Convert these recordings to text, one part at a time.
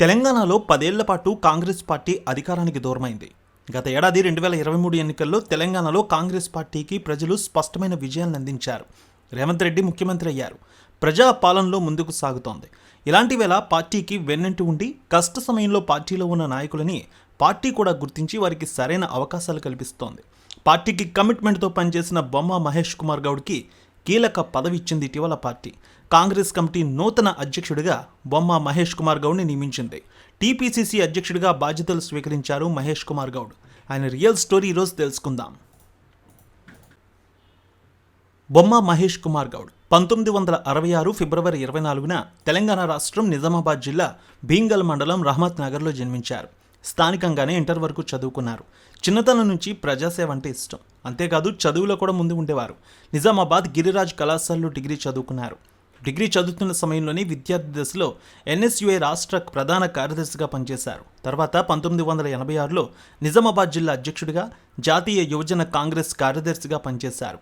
తెలంగాణలో పదేళ్ళ పాటు కాంగ్రెస్ పార్టీ అధికారానికి దూరమైంది. గత ఏడాది రెండు వేల ఇరవై మూడు ఎన్నికల్లో తెలంగాణలో కాంగ్రెస్ పార్టీకి ప్రజలు స్పష్టమైన విజయాన్ని అందించారు. రేవంత్ రెడ్డి ముఖ్యమంత్రి అయ్యారు. ప్రజా పాలనలో ముందుకు సాగుతోంది. ఇలాంటి వేళ పార్టీకి వెన్నంటి ఉండి కష్ట సమయంలో పార్టీలో ఉన్న నాయకులని పార్టీ కూడా గుర్తించి వారికి సరైన అవకాశాలు కల్పిస్తోంది. పార్టీకి కమిట్మెంట్తో పనిచేసిన బొమ్మ మహేష్ కుమార్ గౌడ్కి కీలక పదవిచ్చింది ఇటీవల పార్టీ. కాంగ్రెస్ కమిటీ నూతన అధ్యక్షుడిగా బొమ్మ మహేష్ కుమార్ గౌడ్ని నియమించింది. టీపీసీసీ అధ్యక్షుడిగా బాధ్యతలు స్వీకరించారు మహేష్ కుమార్ గౌడ్. ఆయన రియల్ స్టోరీ ఈరోజు తెలుసుకుందాం. బొమ్మ మహేష్ కుమార్ గౌడ్ పంతొమ్మిది వందల అరవై ఆరు ఫిబ్రవరి ఇరవై నాలుగున తెలంగాణ రాష్ట్రం నిజామాబాద్ జిల్లా భీంగల్ మండలం రహమత్ నగర్లో జన్మించారు. స్థానికంగానే ఇంటర్ వరకు చదువుకున్నారు. చిన్నతనం నుంచి ప్రజాసేవ అంటే ఇష్టం. అంతేకాదు చదువులో కూడా ముందు ఉండేవారు. నిజామాబాద్ గిరిరాజ్ కళాశాలలో డిగ్రీ చదువుకున్నారు. డిగ్రీ చదువుతున్న సమయంలోనే విద్యార్థి దశలో ఎన్ఎస్యుఏ రాష్ట్ర ప్రధాన కార్యదర్శిగా పనిచేశారు. తర్వాత పంతొమ్మిది వందల ఎనభై ఆరులో నిజామాబాద్ జిల్లా అధ్యక్షుడిగా జాతీయ యువజన కాంగ్రెస్ కార్యదర్శిగా పనిచేశారు.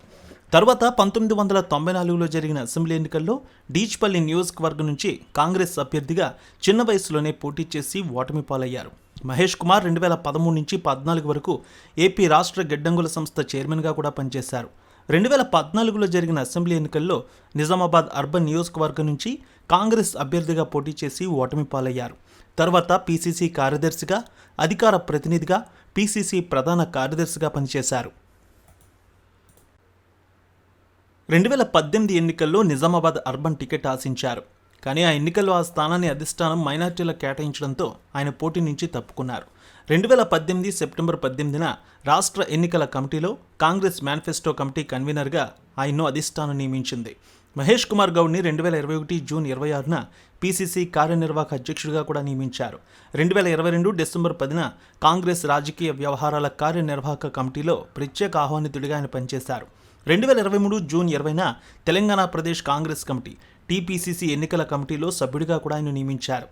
తర్వాత పంతొమ్మిది వందల తొంభై నాలుగులో జరిగిన అసెంబ్లీ ఎన్నికల్లో డీచ్పల్లి నియోజకవర్గం నుంచి కాంగ్రెస్ అభ్యర్థిగా చిన్న వయసులోనే పోటీ చేసి ఓటమి పాలయ్యారు. మహేష్ కుమార్ రెండు వేల పదమూడు నుంచి పద్నాలుగు వరకు ఏపీ రాష్ట్ర గిడ్డంగుల సంస్థ చైర్మన్గా కూడా పనిచేశారు. రెండు వేల పద్నాలుగులో జరిగిన అసెంబ్లీ ఎన్నికల్లో నిజామాబాద్ అర్బన్ నియోజకవర్గం నుంచి కాంగ్రెస్ అభ్యర్థిగా పోటీ చేసి ఓటమి పాలయ్యారు. తర్వాత పీసీసీ కార్యదర్శిగా అధికార ప్రతినిధిగా పీసీసీ ప్రధాన కార్యదర్శిగా పనిచేశారు. రెండు వేల పద్దెనిమిది ఎన్నికల్లో నిజామాబాద్ అర్బన్ టికెట్ ఆశించారు. కానీ ఆ ఎన్నికల్లో ఆ స్థానాన్ని అధిష్టానం మైనార్టీలకు కేటాయించడంతో ఆయన పోటీ నుంచి తప్పుకున్నారు. రెండు వేల పద్దెనిమిది సెప్టెంబర్ పద్దెనిమిదిన రాష్ట్ర ఎన్నికల కమిటీలో కాంగ్రెస్ మేనిఫెస్టో కమిటీ కన్వీనర్గా ఆయన్ను అధిష్టానం నియమించింది. మహేష్ కుమార్ గౌడ్ని రెండు వేల ఇరవై ఒకటి జూన్ ఇరవై ఆరున పీసీసీ కార్యనిర్వాహక అధ్యక్షుడిగా కూడా నియమించారు. రెండు వేల ఇరవై రెండు డిసెంబర్ పదిన కాంగ్రెస్ రాజకీయ వ్యవహారాల కార్యనిర్వాహక కమిటీలో ప్రత్యేక ఆహ్వానితుడిగా ఆయన పనిచేశారు. రెండు వేల ఇరవై మూడు జూన్ ఇరవైన తెలంగాణ ప్రదేశ్ కాంగ్రెస్ కమిటీ టీపీసీసీ ఎన్నికల కమిటీలో సభ్యుడిగా కూడా ఆయన నియమించారు.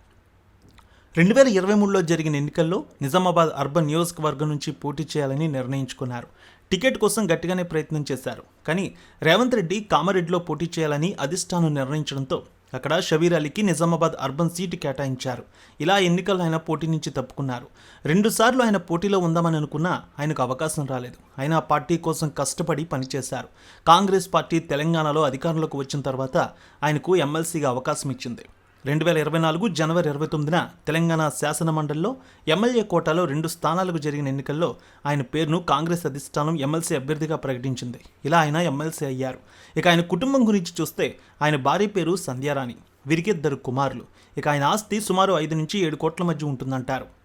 రెండు వేల ఇరవై మూడులో జరిగిన ఎన్నికల్లో నిజామాబాద్ అర్బన్ నియోజకవర్గం నుంచి పోటీ చేయాలని నిర్ణయించుకున్నారు. టికెట్ కోసం గట్టిగానే ప్రయత్నం చేశారు. కానీ రేవంత్ రెడ్డి కామారెడ్డిలో పోటీ చేయాలని అధిష్టానం నిర్ణయించడంతో అక్కడ షబీర్ అలీకి నిజామాబాద్ అర్బన్ సీటు కేటాయించారు. ఇలా ఎన్నికల్లో ఆయన పోటీ నుంచి తప్పుకున్నారు. రెండుసార్లు ఆయన పోటీలో ఉందామని అనుకున్నా ఆయనకు అవకాశం రాలేదు. ఆయన ఆ పార్టీ కోసం కష్టపడి పనిచేశారు. కాంగ్రెస్ పార్టీ తెలంగాణలో అధికారంలోకి వచ్చిన తర్వాత ఆయనకు ఎమ్మెల్సీగా అవకాశం ఇచ్చింది. రెండు వేల ఇరవై నాలుగు జనవరి ఇరవై తొమ్మిదిన తెలంగాణ శాసన మండలిలో ఎమ్మెల్యే కోటాలో రెండు స్థానాలకు జరిగిన ఎన్నికల్లో ఆయన పేరును కాంగ్రెస్ అధిష్టానం ఎమ్మెల్సీ అభ్యర్థిగా ప్రకటించింది. ఇలా ఆయన ఎమ్మెల్సీ అయ్యారు. ఇక ఆయన కుటుంబం గురించి చూస్తే ఆయన భార్య పేరు సంధ్యారాణి వీరికి ఇద్దరు కుమారులు. ఇక ఆయన ఆస్తి సుమారు ఐదు నుంచి ఏడు కోట్ల మధ్య ఉంటుందంటారు.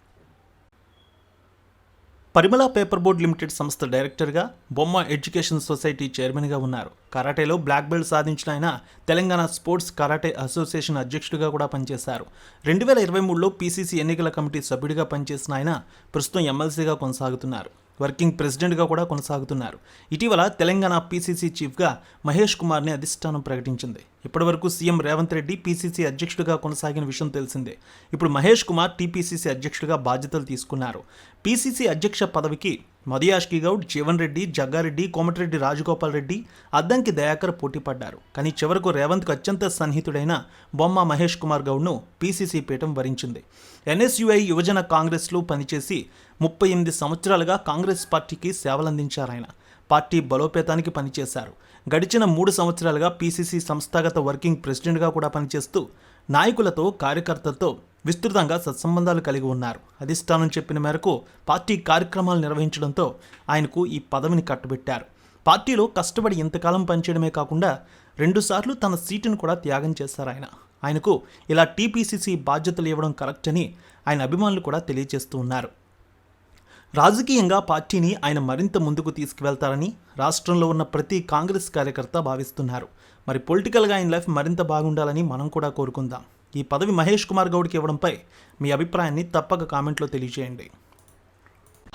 పరిమళ పేపర్ బోర్డ్ లిమిటెడ్ సంస్థ డైరెక్టర్గా బొమ్మ ఎడ్యుకేషన్ సొసైటీ చైర్మన్గా ఉన్నారు. కరాటేలో బ్లాక్ బెల్ట్ సాధించిన ఆయన తెలంగాణ స్పోర్ట్స్ కరాటే అసోసియేషన్ అధ్యక్షుడిగా కూడా పనిచేశారు. రెండు వేల ఇరవై మూడులో పీసీసీ ఎన్నికల కమిటీ సభ్యుడిగా పనిచేసిన ఆయన ప్రస్తుతం ఎమ్మెల్సీగా కొనసాగుతున్నారు. వర్కింగ్ ప్రెసిడెంట్గా కూడా కొనసాగుతున్నారు. ఇటీవల తెలంగాణ పీసీసీ చీఫ్గా మహేష్ కుమార్ని అధిష్టానం ప్రకటించింది. ఇప్పటివరకు సీఎం రేవంత్ రెడ్డి పీసీసీ అధ్యక్షుడిగా కొనసాగిన విషయం తెలిసిందే. ఇప్పుడు మహేష్ కుమార్ టీపీసీసీ అధ్యక్షుడిగా బాధ్యతలు తీసుకున్నారు. పీసీసీ అధ్యక్ష పదవికి మదియాష్కి గౌడ్ జీవన్ రెడ్డి జగ్గారెడ్డి కోమటిరెడ్డి రాజగోపాల్ రెడ్డి అద్దంకి దయాకర్ పోటీ పడ్డారు. కానీ చివరకు రేవంత్కు అత్యంత సన్నిహితుడైన బొమ్మ మహేష్ కుమార్ గౌడ్ను పీసీసీ పీఠం వరించింది. ఎన్ఎస్యుఐ యువజన కాంగ్రెస్లో పనిచేసి ముప్పై ఎనిమిది సంవత్సరాలుగా కాంగ్రెస్ పార్టీకి సేవలందించారు ఆయన. పార్టీ బలోపేతానికి పనిచేశారు. గడిచిన మూడు సంవత్సరాలుగా పీసీసీ సంస్థాగత వర్కింగ్ ప్రెసిడెంట్గా కూడా పనిచేస్తూ నాయకులతో కార్యకర్తలతో విస్తృతంగా సత్సంబంధాలు కలిగి ఉన్నారు. అధిష్టానం చెప్పిన మేరకు పార్టీ కార్యక్రమాలు నిర్వహించడంతో ఆయనకు ఈ పదవిని కట్టబెట్టారు. పార్టీలో కష్టపడి ఇంతకాలం పనిచేయడమే కాకుండా రెండుసార్లు తన సీటును కూడా త్యాగం చేశారు ఆయన. ఆయనకు ఇలా టీపీసీసీ బాధ్యతలు ఇవ్వడం కరెక్ట్ అని ఆయన అభిమానులు కూడా తెలియజేస్తూ ఉన్నారు. రాజకీయంగా పార్టీని ఆయన మరింత ముందుకు తీసుకువెళ్తారని రాష్ట్రంలో ఉన్న ప్రతి కాంగ్రెస్ కార్యకర్త భావిస్తున్నారు. మరి పొలిటికల్గా ఆయన లైఫ్ మరింత బాగుండాలని మనం కూడా కోరుకుందాం. ఈ పదవి మహేష్ కుమార్ గౌడ్కి ఇవ్వడంపై మీ అభిప్రాయాన్ని తప్పక కామెంట్లో తెలియజేయండి.